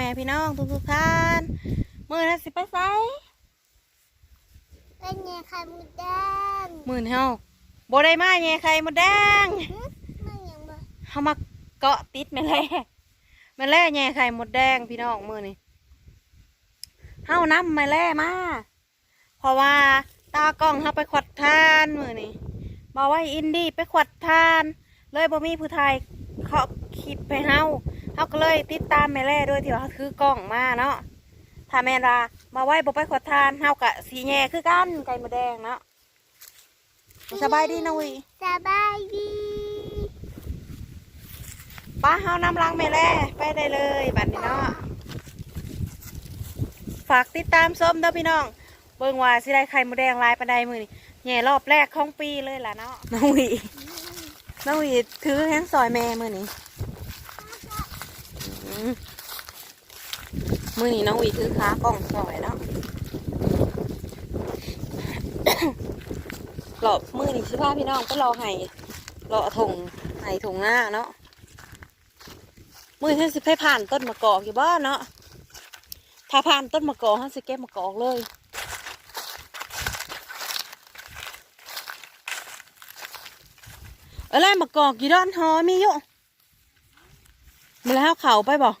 ายดีพ่อแม่พี่น้องทุกทุกๆท่านมือนะสิไปไสเล่นไงไข่มดแดงมือนี่เฮาบ่ได้มาแย่ไข่มดแดงหึมันยังบ่เฮามาเกาะติดแม่แล่แม่แล่แย่ไข่มดแดงพี่น้องมือนี่เฮานำแม่แล่มาเพราะว่าตากล้องเฮาไปขวัดทานมือนี่บอกว่าอินดี้ไปขวัดทาน เลยบ่มีผู้ไทยเขาคลิปให้เฮา เฮาก็เลยติดตามแม่แล่ด้วยที่ว่าถือกล้องมาเนาะถ้าแม่นว่ามาไหว้บ่ไปขอทานเฮากะสีแง่คือกันไก่มะแดงเนาะสบายดีนะวิสบายดีป้าเฮานำล้างแม่แล่ไปได้เลยบัดนี้เนาะฝากติดตามส้มเด้อพี่น้อง เบิ่งว่าสิได้ไข่มะแดงลายปานใดมื้อนี้แง่รอบแรกของปีเลยล่ะเนาะน้องวิน้องวิถือแฮงซอยแม่มื้อนี้อื มือนี้น้องวิถือขากล่องซอยเนาะหลอมือนี่สิพาพี่น้องก็รอให้รอถงให้ถงหน้าเนาะมือที่สิไปผ่านต้นมะกอกอยู่บ้านเนาะถ้าผ่านต้นมะกอกเขาสิเก็บมะกอกเลยอะไรมะกอกกี่ด้านหอมีอยู่ มาแล้วเขาไปบอก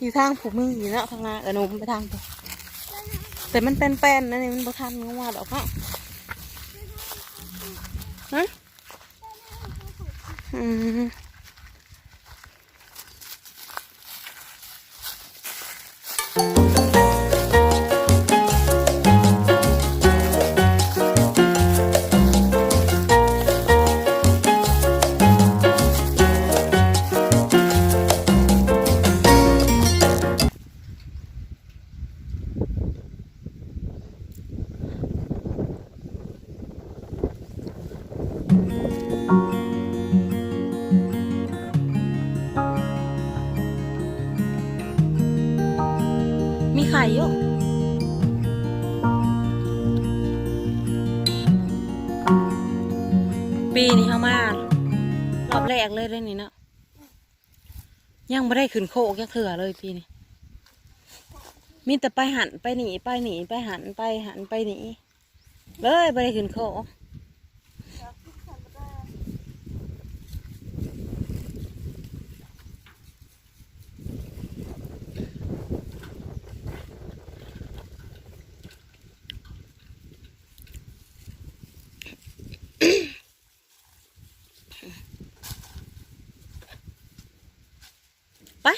อยู่ทางผูกมืออยู่เนาะทางน้าเออหนูไปทางไปแต่มันเป็นแป้นนะนี่มันบ่ทันงวดอกเนาะฮะอืม กเลยเลยนี่เนาะยังไม่ได้ขึ้นโคกยังเถื่อเลยปีนี้มีแต่ไปหันไปหนีไปหนีไปหันไปหันไปหนีเลยไม่ได้ขึ้นโคก ไป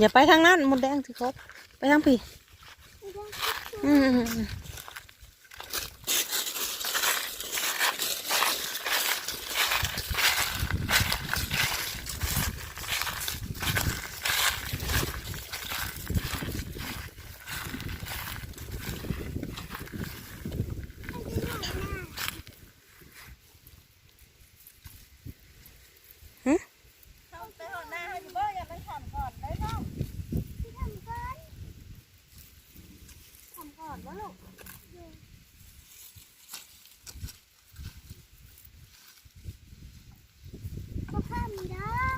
อย่าไปทางนั้นมดแดงสิครับ ไปทางพี่ อืมหึ ทำก่อนทำก่อนวะลูกก็ข้ามเด้อ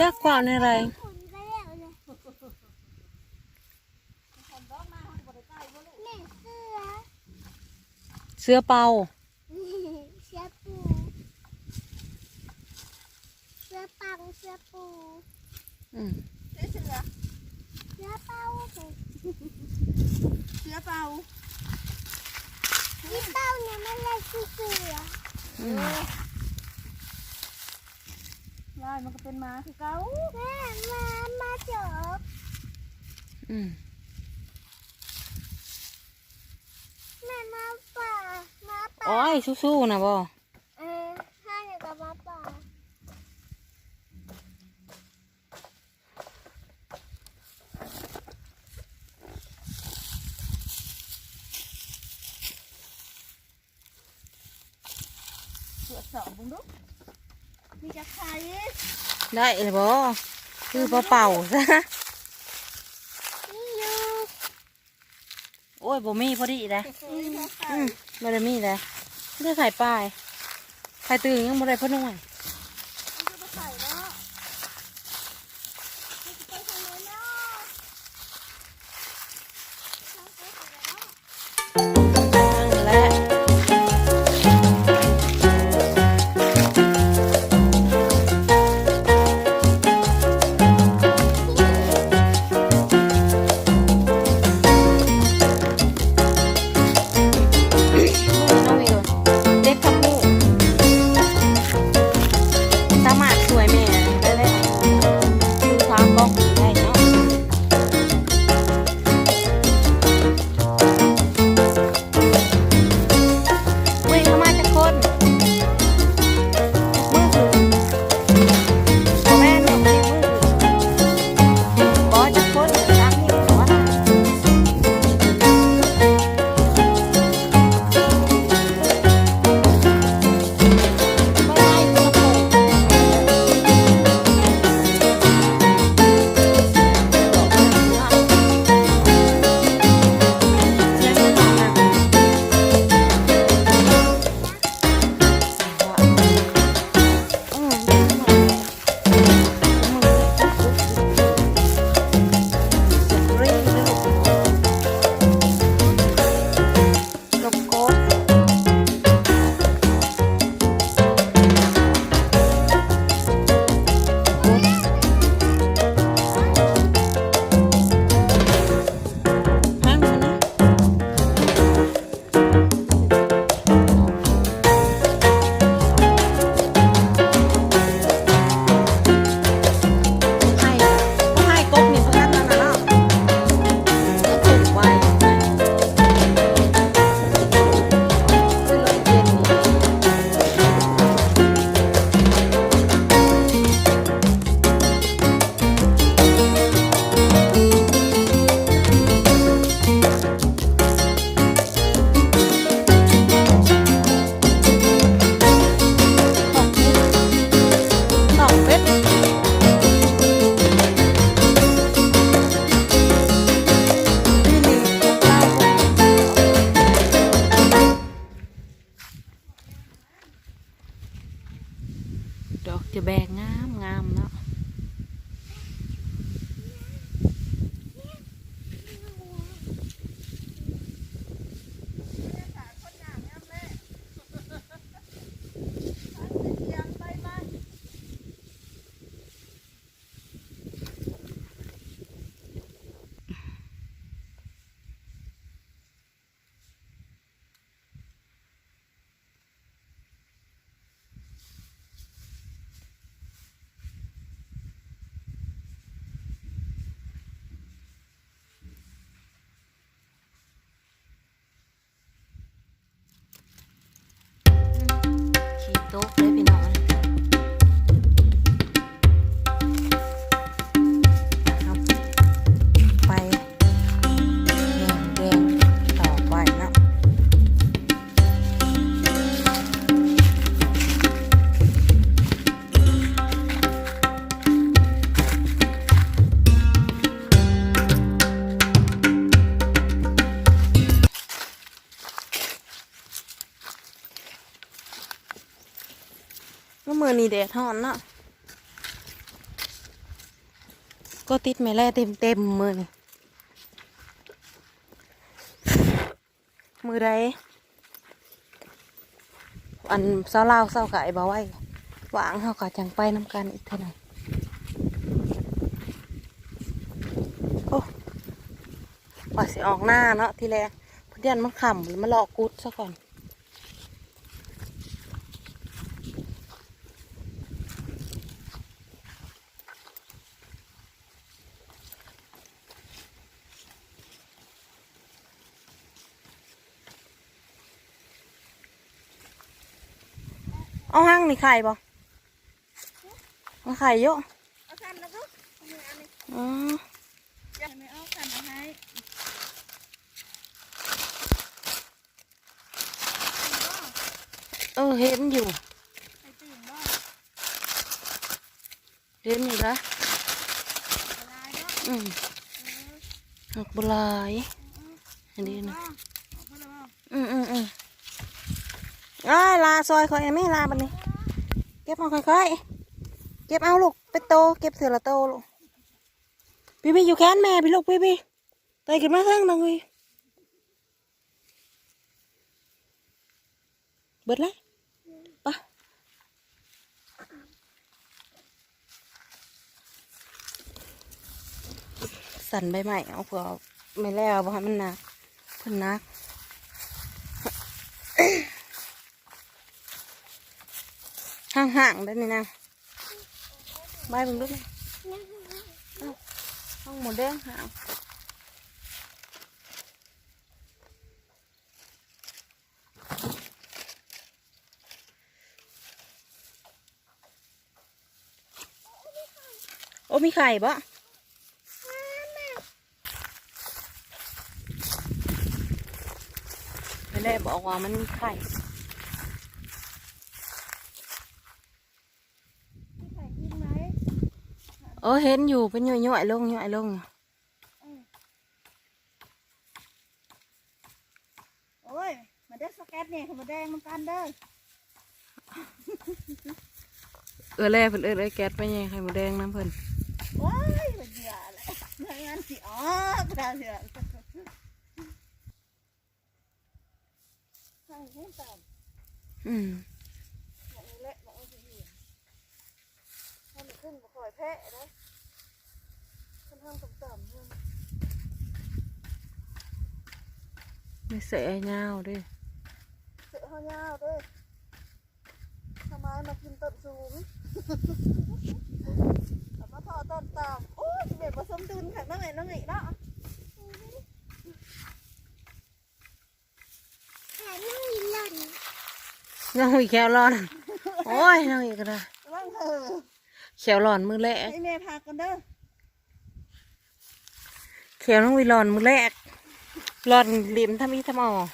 จักกว่าในอะไรคุณก็แล้วเลยแม่เสื้อเสื้อเป่า เสื้อปูเสื้อปังเสื้อปู อืม เสื้อเสื้อเป้าสิ เสือเป่า ที่เป้าเนี่ยมันเลยคือเสือ อืม ลายมันก็เป็นหมาคือเก้า แม่มามาจบ อืมแม่มาป่ามาป่าโอ้ยสู้ๆนะบ่เออห้าเนี่ยกับมาป่าตรวจสอบบุ้งดูมีจะใครได้เลยบ่คือเป่าๆซะ อยู่โอ้ยบ่มีพอดีเลยอืมอืมบ่ได้มีเลยไม่ได้ไข่ปลายไข่ตึงยังบ่ได้พ่อหน่วยมันจะไปใส่เนาะมันจะไปทางไหนเนาะ ขี่โเมื่อมือนีแดดฮ้อนเนาะก็ติดแม่แร่เต็มเต็มมือนี่มือใดอันเศร้าเล่าวเศร้าไก่บ่ไว้วางเขาก็จังไปน้ำกันอีกเท่าไหร่โอ้ว่าสิออกหน้าเนาะทีแรกเพื่อนมันขำหรือมันหลอกกุดซะก่อน เอาห้างนี่ไข่บ่มาไข่เยอะเอาคันแล้วก็เอามืออันนี้อ๋อจะไม่เอาขันมาให้เออเห็นอยู่ให้ตื่นบ่เห็นอยู่นะเวลาเนาะอืมเออหักบหลายเอออันนี้นะออกมาแล้วบ่อืมอืม อืมอ้ายลาซอยคอยไม่ลาบันนี้ เก็บเอาค่อยๆ เก็บเอาลูกไปโต เก็บเสือละโตลูก พี่พี่อยู่แค้นแม่พี่ลูกพี่พี่เตยขึ้นมาเพิ่งนังเลยเบิดเลยปะสั่นใบใหม่เอาเผื่อไม่แล้วบ่ให้มันหนักเพิ่นนัก ห่างได้นี่นะใบมึงดูไหมห้องหมูแดงห่างโอ้มีไข่ปะไม่ได้บอกว่ามันมีไข่ ใส่กินไหม เออเห็นอยู่เป็นย่อยๆลงย่อยลงโอ้ยมาได้สแกตเนี่ยมาแดงมันกันเด้อเออแล่เพิ่นเออเลยแก๊สไปแย่งไข่หมูแดงน้ำเพิ่นโอ้ยมันเหยื่อเลยไม่งั้นสิอ๋อกระดาษเหยื่อใส่ให้ต่ำอืม บอกนี่แหละบอกว่าสิเหยื่อถ้ามัน ขึ้นบ่ค่อยแพ้นะค่อนข้างต่ำๆเพิ่นไม่เสะยาวเด้วยเสือห้ายาวด้วยทำไมมากินต้นสูงแต่มาพอต้นต่ำโอ้ยสิเบ็ดผสมดุลค่ะน้องไงน้องไงเนาะแขนนั่งอีหล่นน้องอีกแควร้อนโอ้ยน้องอีกก็ได้ร่างเธอ แควร้อนมือแรกไอเมย์พากันเด้อแควน้องวีร้อนมือแรกร้อนริมทำอีทำเออ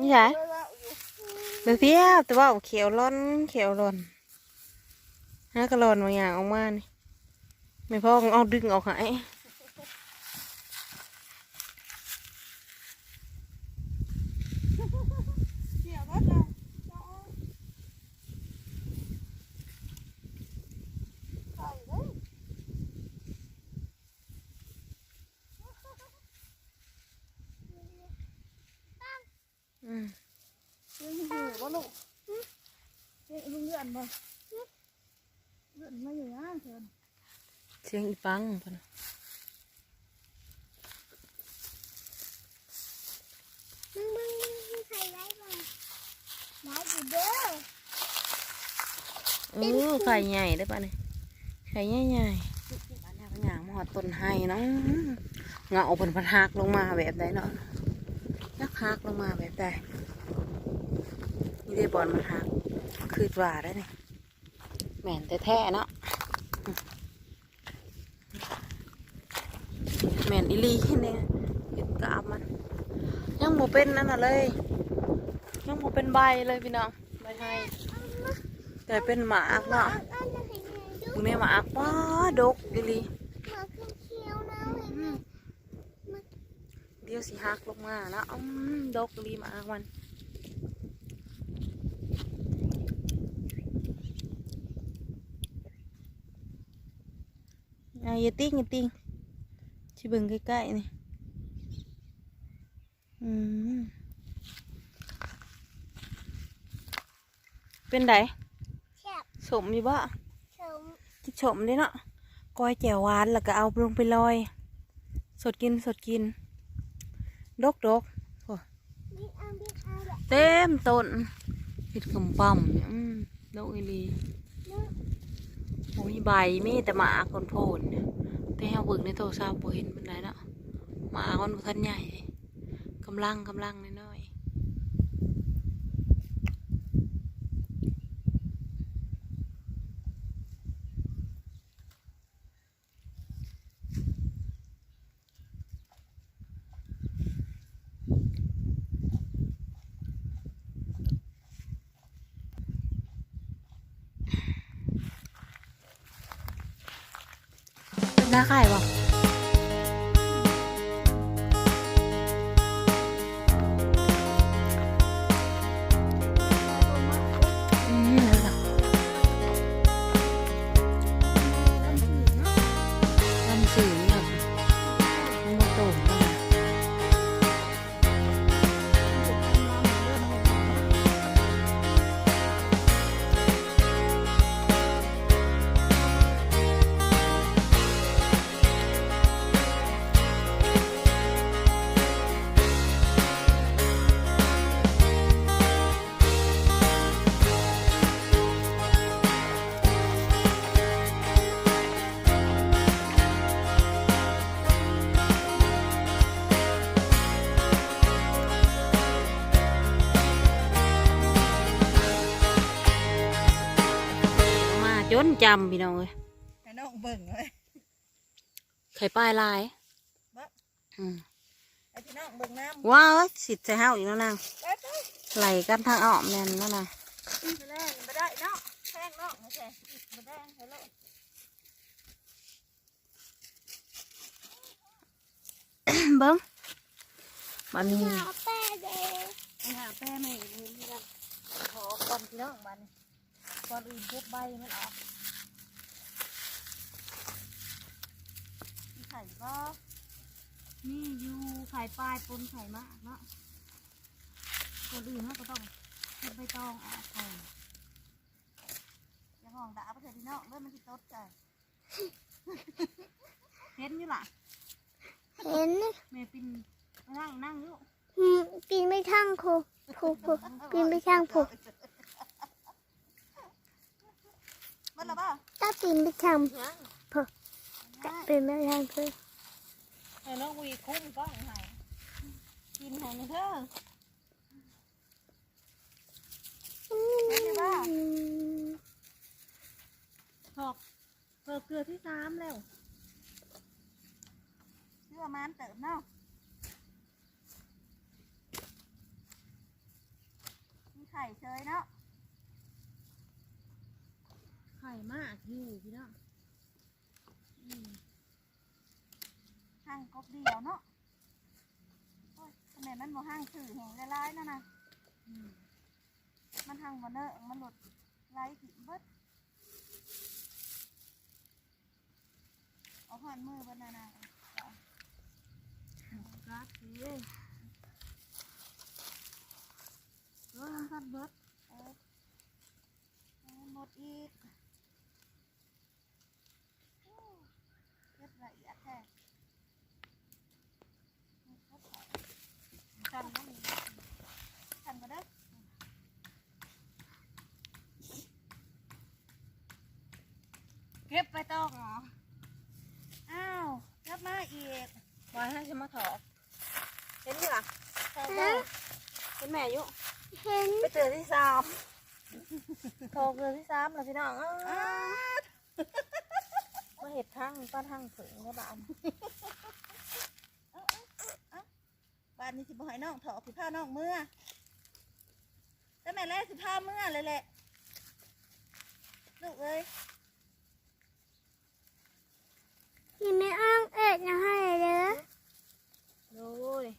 นี่ใช่เด้อว่าอยู่เดี๋ยวเทียบแต่ว่าแควร้อนแควร้อนฮะก็ร้อนบางอย่างออกมานี่ไม่พอก็เอาดึงออกหาย เดี๋ยวว่าจะจะเอาใส่เลย อืมเดี๋ยวอยู่บ่ลูกเดี๋ยวลุงเลื่อนบ่เลื่อนมาอยู่นะเชิญเสียงอีปังพะนะมึงมึงมึงใครไว้บ่ไว้อยู่เด้อเออไข่ใหญ่ได้ปะเนี่ยไข่ใหญ่ใหญ่ๆบ้านแนวบางอย่างมาหอดต้นไห้เนาะเงาเป็นพันหักลงมาแบบใดเนาะ ยักหักลงมาแบบใดนี่ได้บอลมันหักคือว่าได้เนี่ยแม่นแท้เนาะแม่นอีหลีเนี่ยเห็นกาบมัน ยังโมเป็นนั่นน่ะเลย ยังโมเป็นใบเลยพี่น้องใบให้แต่เป็นหมากเนาะอันนั้นให้แม่ดูมึงเนี่ยหมากว้าดกอีหลี หมาขึ้นเคี้ยวนะเห็นไหม เดี๋ยวสิหักลงมาแล้วอืมดกอีหลีหมากมันอะอย่าติ้งอย่าติ้งชิเบิ่งใกล้ๆนี่อืมเป็นไดแซ่บสมอยู่บ่ชมกินชมเด้เนาะก้อยแจ่วหวานแล้วก็เอาลงไปลอย สดกินสดกิน ดกดกเต็มต้นเห็ดกำปั่มเนี่ยดกอีลีมีใบมีแต่หมาคนโพนเนี่ยแต่เฮาบึกในโทรศัพท์บ่เห็นปานไดเนาะหมาคนบ่ทันใหญ่กำลังกำลังน้ อยๆ จนจำพี่น้องเลยให้น้องเบิ่งเลยไข่ปลายลายบ่อืมให้พี่น้องเบิ่งน้ำว้าวสิใส่ห้าวอีกแล้วนางไปไปไหลกันทางอ้อมแน่นแล้วนะไปแรงไม่ได้เนาะแพงเนาะไม่ใช่ไม่ได้เฮ้ยโลดเบิ้งมันมีหาแป้เด้อไปหาแป้ไม่เห็นที่กันขอก่อนพี่น้องบัดนก่อนอื่นเก็บใบมันออก ไข่ก็นี่อยู่ไข่ปลายปนไข่มากเนาะก่อนอื่นเราก็ต้องเก็บใบตองออกก่อนอย่าห้องด่าประเทศพี่น้องเด้อมันสิตดใจเห็นอยู่ล่ะเห็นแม่ปินนั่งนั่งอยู่อืมปีนไม่ทั้งครูครูครูปีนไม่ทั้งผูกมันละบ้าถ้าปีนไม่ทำผูก จะปีนไม่ทั้งคือให้น้องวีคุ้มกล้องให้กินให้ในเธอเห็นไหมว่าอืมถอกเปิดเกลือที่สามแล้วเชื่อมันเติมเนาะมีไข่เชยเนาะไข่มากอยู่พี่น้องอืม ห้างกบเดียวเนาะโอ้ยทำไมมันบ่ห้างสื่อแห่งร้ายๆนั่นน่ะอืมมันห้างบ่เนอะมันหลุดไล่ถิ่มเบิดเอาผ่านมือเบดนานากัดเลยเออมันกัดเบิดเออเอาหมดอีกโอ้เก็บละเอียดแท้ คันมันคันมาเด้อเก็บไปตองเหรอ อ้าวกลับมาอีกวายให้ฉันมาถอกเห็นอยู่ล่ะใช่จ้ะเห็นแม่อยู่เห็นไปเจอที่สามถอกเกลือที่สามแล้วพี่น้องอ้าวอ้าวมาเห็ดทั้งป้าทั้งฝึงก็บ้าน บ้านนี้สิบ่ให้น้องถอกสิพาน้องเมื่อแต่แม่แรกสิพาเมื่อเลยแหละลูกเอ้ยกินไม่อ้างเอ็ดนะให้เด้อดูดิ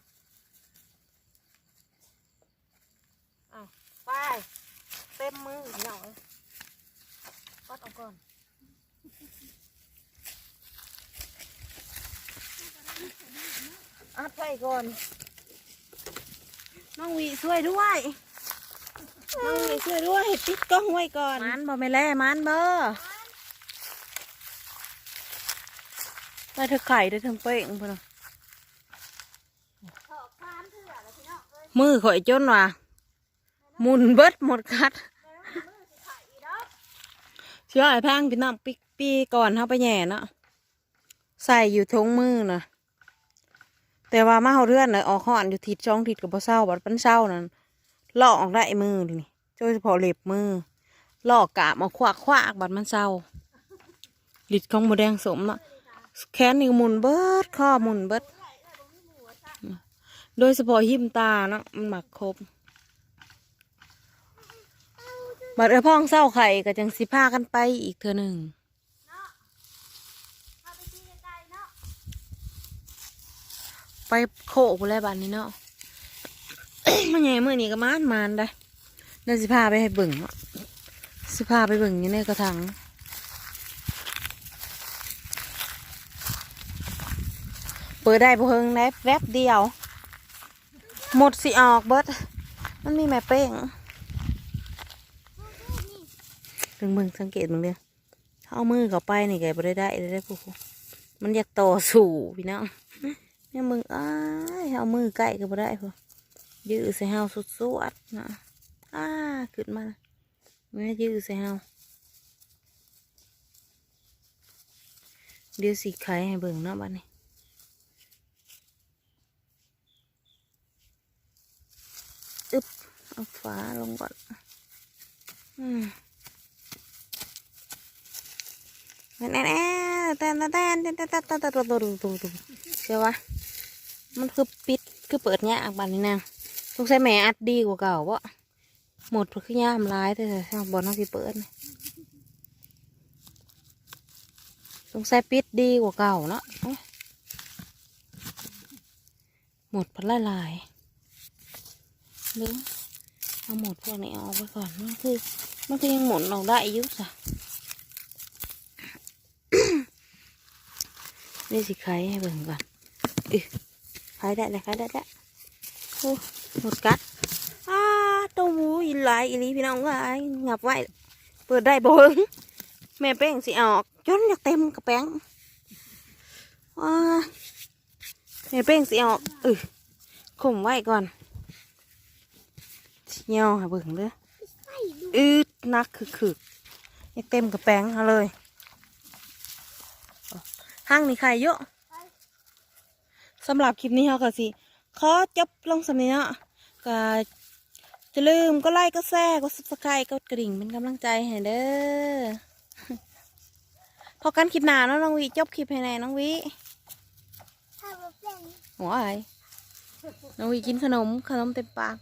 อะไปเต็มมือพี่น้องเอ้ยปัดเอาก่อนอัดไว้ก่อน น้องวีช่วยด้วย น้องวีช่วยด้วยปิดกล้องไว้ก่อน มันบ่ไม่แล่มันเบอได้เธอไข่ได้เธอเป้งพอเนาะถอกพานเถื่อแล้วพี่น้องเอ้ยมือข่อยจนว่ะหมุนเบิดหมดคัดแม่น้องมือสิไข่อีดอกเชื่อไอ้พังพี่น้องปีปีก่อนเขาไปแหย่เนาะใส่อยู่ทงมือนะ แต่ว่ามาเขาเรื่อนเลยออกห่อนอยู่ทิศช่องทิศกับบ่เศร้าบัดปันเศร้านั่นลอกออกได้มือนี่โดยเฉพาะเล็บมือลอกกะมาควักควักบัดมันเศร้าลิดของหมูแดงสมนะแขนนี่ก็หมุนเบิดข้อหมุนเบิดโดยเฉพาะหิมตาเนาะมันหมักครบบัดเออพ่องเศร้าไข่ก็จังสิพากันไปอีกเทื่อหนึ่ง พาไปที่ไกลๆเนาะ ไปโคกแล้วบ้านนี้เนาะมันใหญ่เมื่อนี้ก็มานมานได้เดี๋ยวสิพาไปให้เบิ่งเนาะสิพาไปเบิ่งอยู่ในกระถางเปิดได้บ่เฮิงได้แวบเดียว หมดสิออกเบิดมันมีแม่เป้งเบิ่งเบิ่งสังเกตเบิ่งเด้อถ้าเอามือเข้าไปนี่แกบ่ได้ได้ได้พวกมันอยากต่อสู่พี่น้อง เนี่มึงอ้ายเอามือใกล้ก็บ่ได้พอยื้อใส่เฮาสุดสวดๆนะอ้าขึ้นมาแม่ยื้อใส่เฮาเดี๋ยวสิไขให้เบิ่งเนาะบัดนี้อึบเอาฝาลงก่อนอืม แน่แน่แตนแตนแตนแตนแตนแตนแตนเดี๋ยววะมันคือปิดคือเปิดเนี้ยอักบันนี่นางสงสัยแม่อัดดีกว่าเก่าเพราะหมดคือย่ามร้ายแต่ชาวบอลเขาสิเปิดสงสัยปิดดีกว่าเก่าเนาะหมดพันละลายหรือเอาหมดพวกนี้ออกไปก่อนมันคือมันก็ยังหมุนออกได้ยุ่สะ นี่สิใครให้เบิ่งก่อนอึใครได้เลยใครได้ได้โอ้หมดกัดอ้าตัวหมูอีหลายอีหลีพี่น้องว่าไอ้งับไว้ เปิดได้บ่เบิ่งแม่แป้งสิออกจนอยากเต็มกระแป้งว้าแม่แป้งสิออกเออข่มไว้ก่อนสิเหี่ยวให้เบิ่งเด้อใส่ดูอืดนักคือคืออยากเต็มกระแป้งเอาเลย ห้างนี่ใครเยอะสำหรับคลิปนี้เราก็สิขอจบลงสำนี้เนาะก็จะลืมก็ไลค์ก็แชร์ก็ซับสไครต์ก็กระดิ่งเป็นกำลังใจให้เด้อพอกันคลิปหนาเนาะน้องวิจบคลิปให้แน่น้องวิถ้าบ่เป็นหัวไอ้น้องวิกินขนมขนมเต็มปาก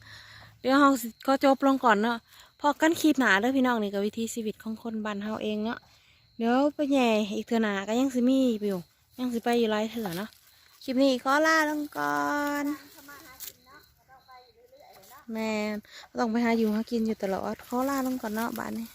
เดี๋ยวเราก็จบลงก่อนเนาะพอกันคลิปหนาเด้อพี่น้องนี่ก็วิธีชีวิตของคนบ้านเฮาเองเนาะ เดี๋ยวไปแหย่อีกเถื่อหนาก็ยังสิมีอยู่ยังสิไปอยู่หลายเถื่อเนาะคลิปนี้ขอลาลงก่อนแมนต้องไปหาอยู่หากินอยู่ตลอดขอล่าลงก่อนเนาะบ้านนี้